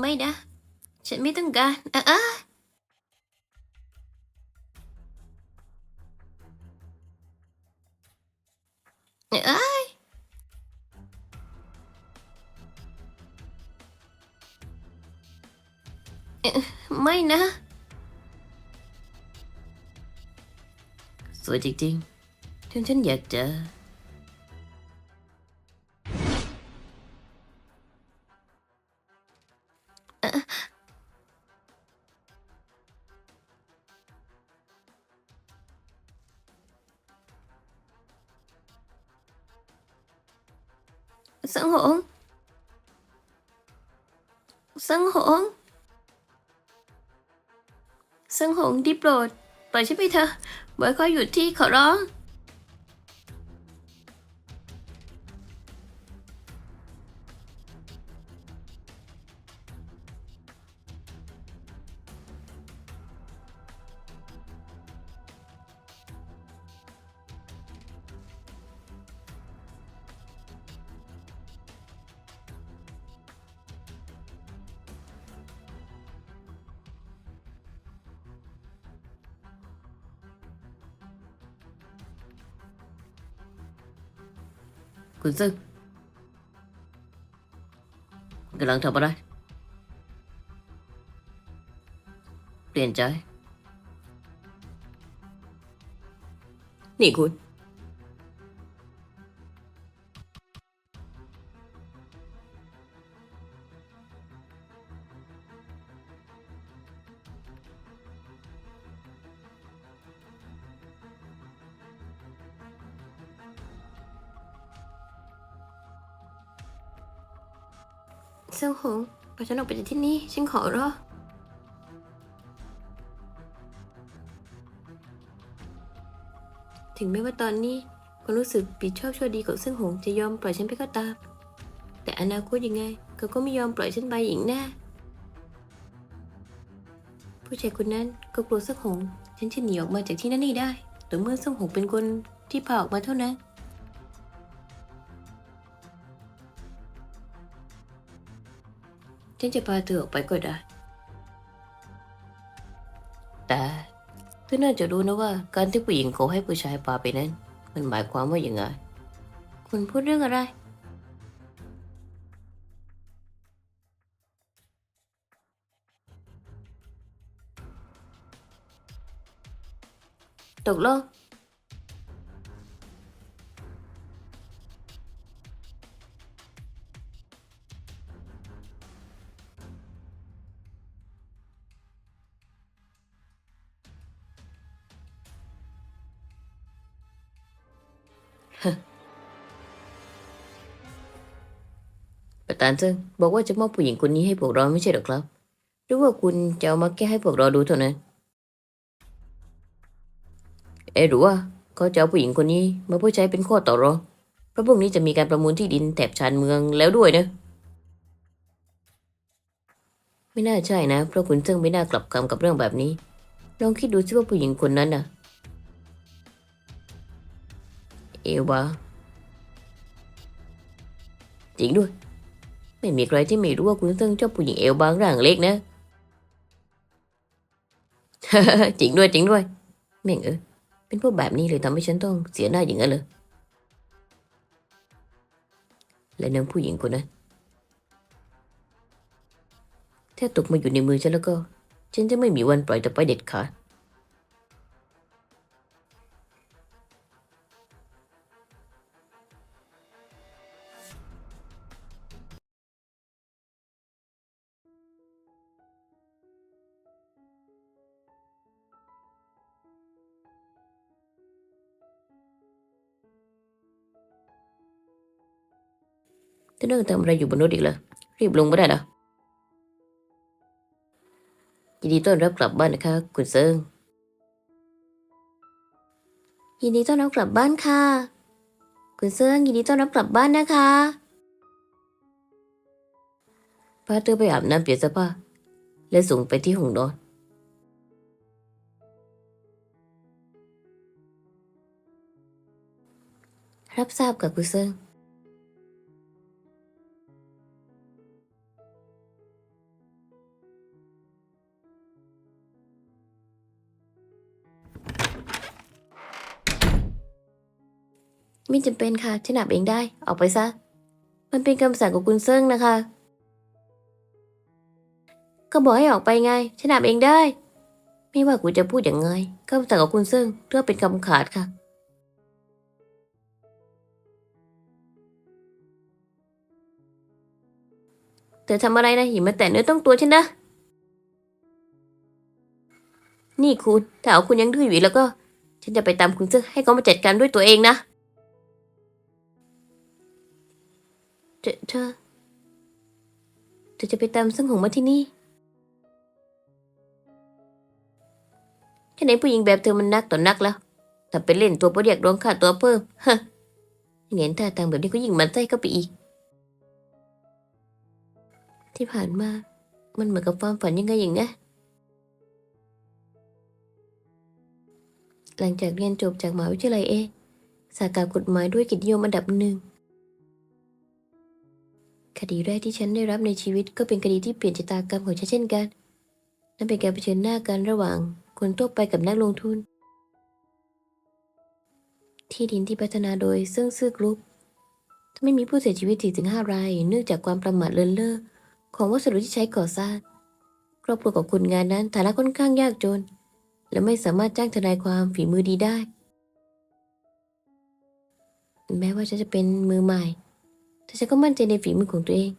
ไม่นะ ฉันไม่ต้องการอะอะเอ้ยเอ่อไม่นะ สวยจริงๆจนฉันอยากจะ ซึ่งหงดีโปรดปล่อยฉันไปเถอะบอยขอหยุดที่ขอร้อง คุณซึ่งกำลังทำอ เปลี่ยนใจนี่คุณเซลหงปล่อยฉันออกไปจากที่นี่ ฉันขอร้องถึงแม้ว่าตอนนี้ความรู้สึกผิดชอบชั่วดีของเซิ่งหงจะยอมปล่อยฉันไปก็ตาม แต่อนาคตยังไงเขาก็ไม่ยอมปล่อยฉันไปอีกแน่ผู้ชายคนนั้นก็กลัวเซิ่งหง ฉันจะหนีออกมาจากที่นั่นนี่ได้แต่เมื่อเซิ่งหงเป็นคนที่พาออกมาเท่านั้น ฉันจะพาเธอออกไปก็ได้ แต่เธอน่าจะรู้นะว่าการที่ผู้หญิงเขาให้ผู้ชายพาไปนั้น มันหมายความว่าอย่างไง คุณพูดเรื่องอะไร ตกลง ประธานซึ่งบอกว่าจะมอบผู้หญิงคนนี้ให้พวกเราไม่ใช่หรอครับ หรือว่าคุณจะเอามาแก้ให้พวกเราดูเท่านั้น เอหรือว่าเขาจะเอาผู้หญิงคนนี้มาเพื่อใช้เป็นข้อต่อรอง เพราะพวกนี้จะมีการประมูลที่ดินแถบชานเมืองแล้วด้วยนะ ไม่น่าใช่นะ เพราะคุณซึ่งไม่น่ากลับคำกับเรื่องแบบนี้ ลองคิดดูสิว่าผู้หญิงคนนั้นน่ะ เอวาจริงด้วย ไม่มีใครที่ไม่รู้ว่าคุณซึ่งชอบผู้หญิงเอวบางร่างเล็กนะ จริงด้วยจริงด้วย แม่งเออเป็นพวกแบบนี้เลยทำให้ฉันต้องเสียหน้าอย่างนั้นเลยและนางผู้หญิงคนนั้นถ้าตกมาอยู่ในมือฉันแล้วก็ ฉันจะไม่มีวันปล่อยเธอไปเด็ดขาด เธอนั่งทำอะไรอยู่บนรถอีกเล่ะรีบลงไม่ได้เหรอยินดีต้อนรับกลับบ้านนะคะ คุณเซิงยินดีต้อนรับกลับบ้านค่ะ คุณเซิงยินดีต้อนรับกลับบ้านนะคะพาเธอไปอาบน้ำเปลี่ยนเสื้อผ้าและส่งไปที่ห้องนอนรับทราบกับคุณเซิง ไม่จำเป็นค่ะฉันอาบเองได้ ออกไปซะ มันเป็นคำสั่งของคุณเซิงนะคะ ก็บอกให้ออกไปไง ฉันอาบเองได้ ไม่ว่ากูจะพูดอย่างไงคำสั่งของคุณเซิงเพื่อเป็นคำขาดค่ะ เธอทำอะไรนะอย่ามาแตะเนื้อต้องตัวฉันนะ นี่คุณ ถ้าเอาคุณยังดื้ออยู่แล้วก็ ฉันจะไปตามคุณเซิงให้เขามาจัดการด้วยตัวเองนะ เธอเธอเธอจะไปตามเซิงหงมาที่นี่แค่ไหนผู้หญิงแบบเธอมันนักต่อนักแล้วแต่ไปเล่นตัวโปรเรียกร้องค่าตัวเพิ่มฮะเห็นท่าทางแบบนี้ก็ยิ่งมันไส้เข้าไปอีก ที่ผ่านมา มันเหมือนกับความฝันยังไงอย่างเนี้ยหลังจากเรียนจบจากมหาวิทยาลัยเองสาขา กฎหมายด้วยกิจนิยมอันดับหนึ่ง ดีแรกที่ฉันได้รับในชีวิตก็เป็นคดีที่เปลี่ยนชะตากรรมของฉันเช่นกัน นั่นเป็นการเผชิญหน้ากันระหว่างคนทั่วไปกับนักลงทุน ที่ดินที่พัฒนาโดยซึ่งซื่อกรุ๊ปไม่มีผู้เสียชีวิต4-5ราย เนื่องจากความประมาทเลินเล่อของวัสดุที่ใช้ก่อสร้าง ครอบครัวของคนงานนั้นฐานะค่อนข้างยากจน และไม่สามารถจ้างทนายความฝีมือดีได้ แม้ว่าฉันจะเป็นมือใหม่ แต่ฉันก็มั่นใจในฝีมือของตัวเอง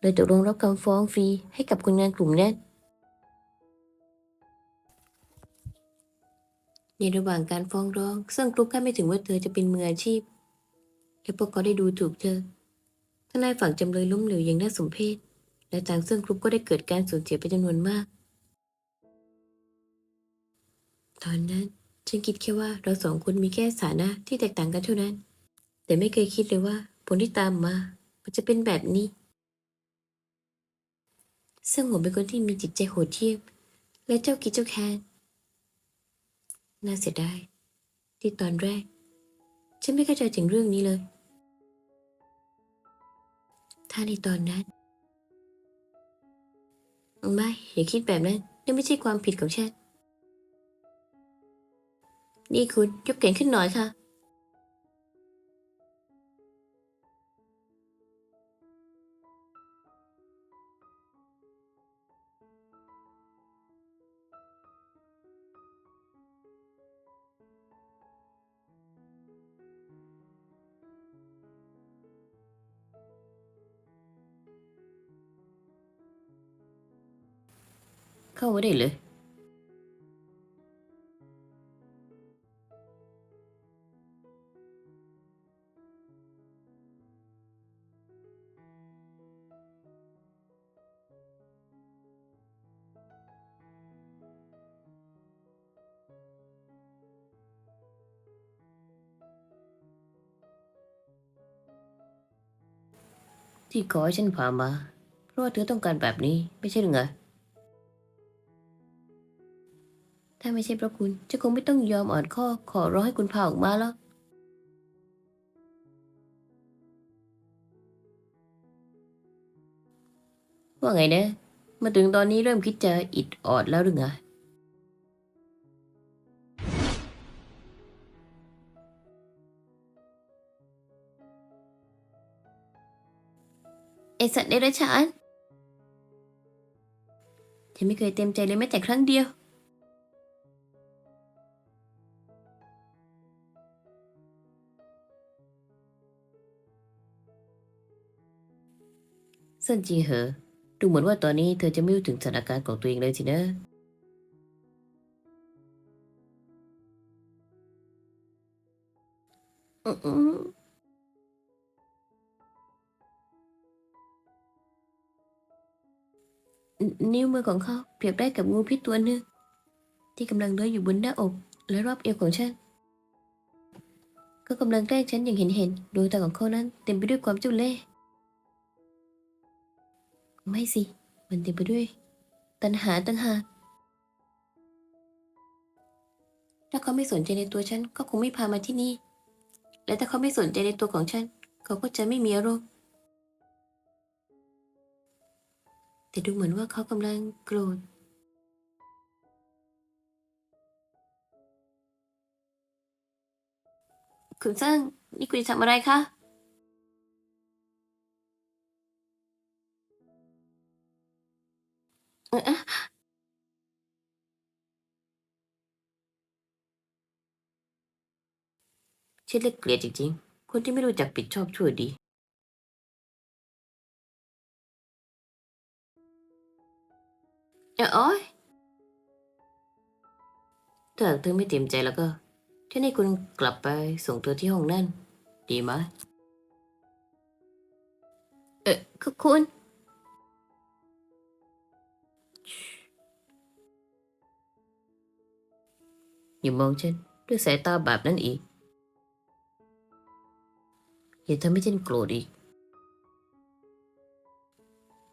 เลยตกลงรับคำฟ้องฟรีให้กับคนงานกลุ่มนั้น ในระหว่างการฟ้องร้อง ซึ่งกรุ๊ปคาดไม่ถึงว่าเธอจะเป็นมืออาชีพ และพวกเขาได้ดูถูกเธอทนายฝั่งจำเลยล้มเหลวอย่างน่าสมเพชและทางซิ่งกรุ๊ปก็ได้เกิดการสูญเสียเป็นจำนวนมาก ตอนนั้นฉันคิดแค่ว่าเราสองคนมีแค่ฐานะที่แตกต่างกันเท่านั้น แต่ไม่เคยคิดเลยว่า ผลที่ตามมา มันจะเป็นแบบนี้ ซึ่งผมเป็นคนที่มีจิตใจโหดเหี้ยมและเจ้าคิดเจ้าแค้นน่าเสียดายที่ตอนแรก ฉันไม่เข้าใจถึงเรื่องนี้เลย ถ้าในตอนนั้นไม่อย่าคิดแบบนั้นนี่ไม่ใช่ความผิดของฉัน นี่คุณยกแขนขึ้นหน่อยค่ะ เข้าไว้ได้เลยที่ขอให้ฉันพามา เพราะว่าเธอต้องการแบบนี้ไม่ใช่หรือไง ถ้าไม่ใช่เพราะคุณจะคงไม่ต้องยอมอ่อนข้อขอร้องให้คุณพาออกมาแล้ว ว่าไงนะ มาถึงตอนนี้เริ่มคิดจะอิดออดแล้วหรือไงไอสัตว์เดรัจฉานฉันไม่เคยเต็มใจเลยแม้แต่ครั้งเดียว เซินจีเหอ ดูเหมือนว่าตอนนี้เธอจะไม่รู้ถึงสถานการณ์ของตัวเองเลยสินะ อืมนิ้วมือของเขาเปรียบได้กับงูพิษตัวหนึ่งที่กำลังเลื้อยอยู่บนหน้าอกและรอบเอวของฉันก็กำลังแกล้งฉันอย่างเห็นเห็นดวงตาของเขานั้นเต็มไปด้วยความเจ้าเล่ห์ ไม่สิ มันเต็มไปด้วย ตัณหาตัณหา ถ้าเขาไม่สนใจในตัวฉันก็คงไม่พามาที่นี่ และถ้าเขาไม่สนใจในตัวของฉัน เขาก็จะไม่มีอารมณ์ แต่ดูเหมือนว่าเขากำลังโกรธ คุณเซิงนี่คุณจะทำอะไรคะ ฉันเล็กเกลียดจริงๆ คนที่ไม่รู้จักปิดชอบชั่วดี เอ้ยโอ๊ยถ้าหากเธอไม่เต็มใจแล้วก็ ฉันให้คุณกลับไปส่งเธอที่ห้องนั่น ดีไหม เออคือคุณ อย่ามองฉันด้วยสายตาแบบนั้นอีก อย่าทำให้ฉันโกรธอีก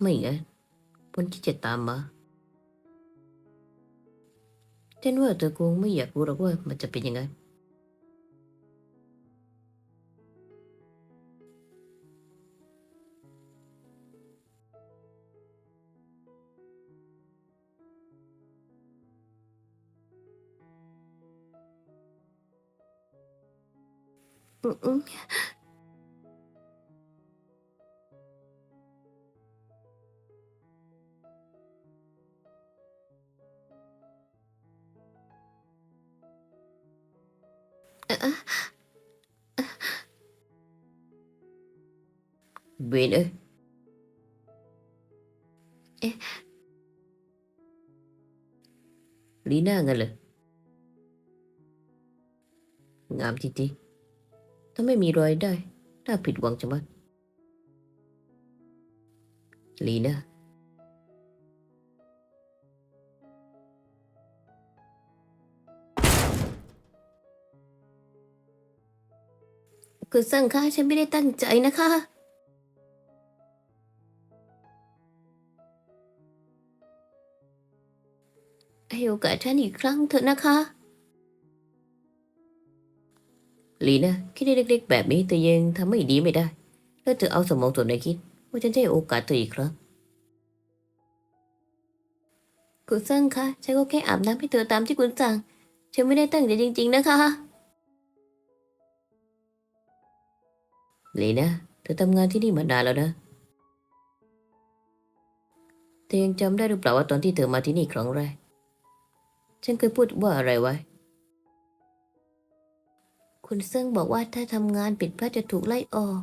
ไม่งั้นผลที่จะตามมาฉันว่าเธอคงไม่อยากรู้หรอกว่ามันจะเป็นยังไง อืมอืมเอ่อ ถ้าไม่มีรอยได้ น่าผิดหวังจังมั้ยลีน่าคุณสังคะฉันไม่ได้ตั้งใจนะคะ ให้โอกาสฉันอีกครั้งเถอะนะคะ ลีนะคิดได้เล็กๆ แบบนี้แต่ยังทำไม่ดีไม่ได้แล้วเธอเอาสมองส่วนไหนคิด ว่าฉันจะให้โอกาสเธออีกครั้งคุณสังคะฉันก็แค่อาบน้ำให้เธอตามที่คุณสั่ง ฉันไม่ได้ตั้งใจจริง ๆ นะคะลีนะเธอทำงานที่นี่มานานแล้วนะ เธอยังจำได้หรือเปล่าว่าตอนที่เธอมาที่นี่ครั้งแรก ฉันเคยพูดว่าอะไรไว้ คุณเซิ่งบอกว่าถ้าทำงานผิดพลาดจะถูกไล่ออก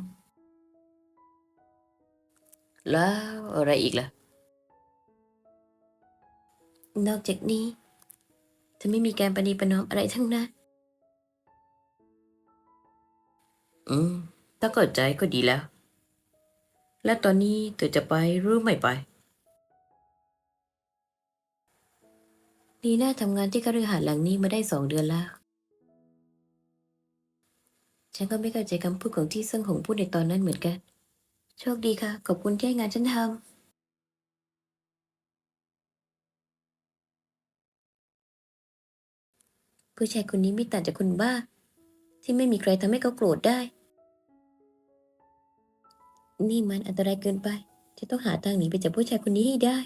แล้วอะไรอีกล่ะ นอกจากนี้จะไม่มีการประนีประนอมอะไรทั้งนั้น อืม ถ้าเข้าใจก็ดีแล้ว และตอนนี้เธอจะไปหรือไม่ไป นีน่าทำงานที่คฤหาสน์หลังนี้มาได้สองเดือนแล้ว ฉันก็ไม่เข้าใจคำพูดของที่ซิ่งหงพูดในตอนนั้นเหมือนกัน โชคดีค่ะ ขอบคุณที่ให้งานฉันทำผู้ชายคนนี้ไม่ต่างจากคนบ้า ที่ไม่มีใครทำให้เขาโกรธได้ นี่มันอันตรายเกินไป จะต้องหาทางหนีไปจากผู้ชายคนนี้ให้ได้